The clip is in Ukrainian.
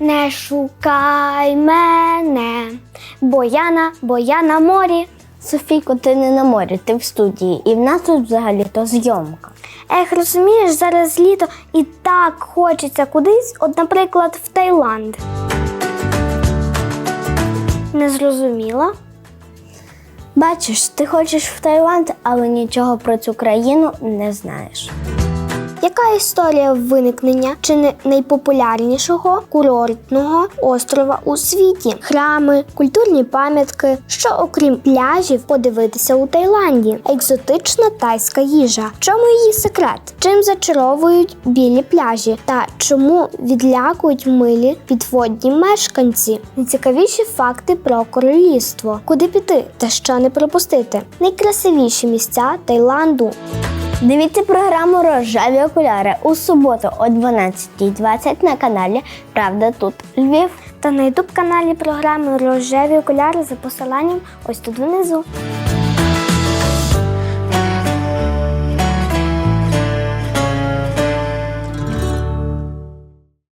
Не шукай мене, бо я на, бо я на морі. Софійко, ти не на морі, ти в студії, і в нас тут взагалі-то зйомка. Ех, розумієш, зараз літо і так хочеться кудись, от, наприклад, в Таїланд. Не зрозуміла? Бачиш, ти хочеш в Таїланд, але нічого про цю країну не знаєш. Історія виникнення чи не найпопулярнішого курортного острова у світі? Храми, культурні пам'ятки, що окрім пляжів подивитися у Таїланді, екзотична тайська їжа. В чому її секрет? Чим зачаровують білі пляжі? Та чому відлякують милі підводні мешканці? Найцікавіші факти про королівство, куди піти та що не пропустити. Найкрасивіші місця Таїланду. Дивіться програму Рожеві окуляри у суботу о 12.20 на каналі Правда тут Львів. та на ютуб каналі програми Рожеві окуляри за посиланням ось тут внизу.